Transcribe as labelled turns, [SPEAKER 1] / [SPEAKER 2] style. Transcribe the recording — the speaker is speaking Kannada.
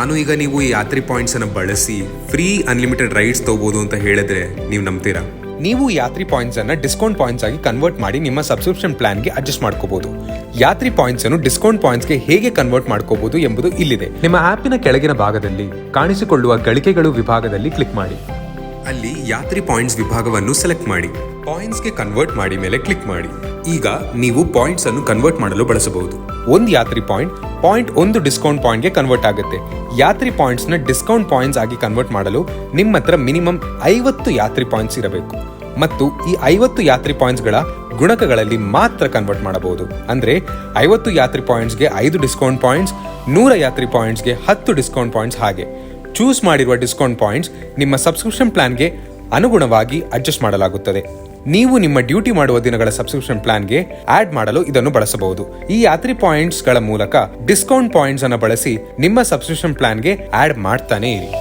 [SPEAKER 1] ನಾನು ಈಗ ನೀವು ಈ ಯಾತ್ರಿ ಪಾಯಿಂಟ್ಸ್ ಅನ್ನು ಬಳಸಿ ಫ್ರೀ ಅನ್ಲಿಮಿಟೆಡ್ ರೈಡ್ಸ್ ತಗೋಬಹುದು ಅಂತ ಹೇಳಿದ್ರೆ ನೀವು ನಂಬ್ತೀರಾ?
[SPEAKER 2] ನೀವು ಯಾತ್ರಿ ಪಾಯಿಂಟ್ಸ್ ಅನ್ನು ಡಿಸ್ಕೌಂಟ್ ಪಾಯಿಂಟ್ಸ್ ಆಗಿ ಕನ್ವರ್ಟ್ ಮಾಡಿ ನಿಮ್ಮ ಸಬ್ಸ್ಕ್ರಿಪ್ಷನ್ ಪ್ಲಾನ್ಗೆ ಅಡ್ಜಸ್ಟ್ ಮಾಡ್ಕೋಬಹುದು ಯಾತ್ರಿ ಪಾಯಿಂಟ್ಸ್ ಅನ್ನು ಡಿಸ್ಕೌಂಟ್ ಪಾಯಿಂಟ್ಸ್ಗೆ ಹೇಗೆ ಕನ್ವರ್ಟ್ ಮಾಡ್ಕೋಬಹುದು ಎಂಬುದು ಇಲ್ಲಿದೆ. ನಿಮ್ಮ ಆಪ್ನ ಕೆಳಗಿನ ಭಾಗದಲ್ಲಿ ಕಾಣಿಸಿಕೊಳ್ಳುವ ಗಳಿಕೆಗಳು ವಿಭಾಗದಲ್ಲಿ ಕ್ಲಿಕ್ ಮಾಡಿ.
[SPEAKER 1] ಅಲ್ಲಿ ಯಾತ್ರಿ ಪಾಯಿಂಟ್ಸ್ ವಿಭಾಗವನ್ನು ಸೆಲೆಕ್ಟ್ ಮಾಡಿ. ಪಾಯಿಂಟ್ಸ್ಗೆ ಕನ್ವರ್ಟ್ ಮಾಡಿ ಮೇಲೆ ಕ್ಲಿಕ್ ಮಾಡಿ. ಈಗ ನೀವು ಪಾಯಿಂಟ್ಸ್ ಅನ್ನು ಕನ್ವರ್ಟ್ ಮಾಡಲು ಬಳಸಬಹುದು.
[SPEAKER 2] ಒಂದು ಯಾತ್ರಿ ಪಾಯಿಂಟ್ ಪಾಯಿಂಟ್ ಒಂದು ಡಿಸ್ಕೌಂಟ್ ಪಾಯಿಂಟ್ಗೆ ಕನ್ವರ್ಟ್ ಆಗುತ್ತೆ. ಯಾತ್ರಿ ಪಾಯಿಂಟ್ಸ್ನ ಡಿಸ್ಕೌಂಟ್ ಪಾಯಿಂಟ್ಸ್ ಆಗಿ ಕನ್ವರ್ಟ್ ಮಾಡಲು ನಿಮ್ಮ ಹತ್ರ ಮಿನಿಮಮ್ ಐವತ್ತು ಯಾತ್ರಿ ಪಾಯಿಂಟ್ಸ್ ಇರಬೇಕು. ಮತ್ತು ಈ ಐವತ್ತು ಯಾತ್ರಿ ಪಾಯಿಂಟ್ಸ್ಗಳ ಗುಣಕಗಳಲ್ಲಿ ಮಾತ್ರ ಕನ್ವರ್ಟ್ ಮಾಡಬಹುದು. ಅಂದ್ರೆ ಐವತ್ತು ಯಾತ್ರಿ ಪಾಯಿಂಟ್ಸ್ಗೆ ಐದು ಡಿಸ್ಕೌಂಟ್ ಪಾಯಿಂಟ್ಸ್ ನೂರ ಯಾತ್ರಿ ಪಾಯಿಂಟ್ಸ್ಗೆ ಹತ್ತು ಡಿಸ್ಕೌಂಟ್ ಪಾಯಿಂಟ್ಸ್ ಹಾಗೆ. ಚೂಸ್ ಮಾಡಿರುವ ಡಿಸ್ಕೌಂಟ್ ಪಾಯಿಂಟ್ಸ್ ನಿಮ್ಮ ಸಬ್ಸ್ಕ್ರಿಪ್ಷನ್ ಪ್ಲಾನ್ಗೆ ಅನುಗುಣವಾಗಿ ಅಡ್ಜಸ್ಟ್ ಮಾಡಲಾಗುತ್ತದೆ. ನೀವು ನಿಮ್ಮ ಡ್ಯೂಟಿ ಮಾಡುವ ದಿನಗಳ ಸಬ್ಸ್ಕ್ರಿಪ್ಷನ್ ಪ್ಲಾನ್ಗೆ ಆಡ್ ಮಾಡಲು ಇದನ್ನು ಬಳಸಬಹುದು. ಈ ಯಾತ್ರಿ ಪಾಯಿಂಟ್ಸ್ಗಳ ಮೂಲಕ ಡಿಸ್ಕೌಂಟ್ ಪಾಯಿಂಟ್ಸ್ ಅನ್ನು ಬಳಸಿ ನಿಮ್ಮ ಸಬ್ಸ್ಕ್ರಿಪ್ಷನ್ ಪ್ಲಾನ್ಗೆ ಆಡ್ ಮಾಡ್ತಾನೆ ಇರಿ.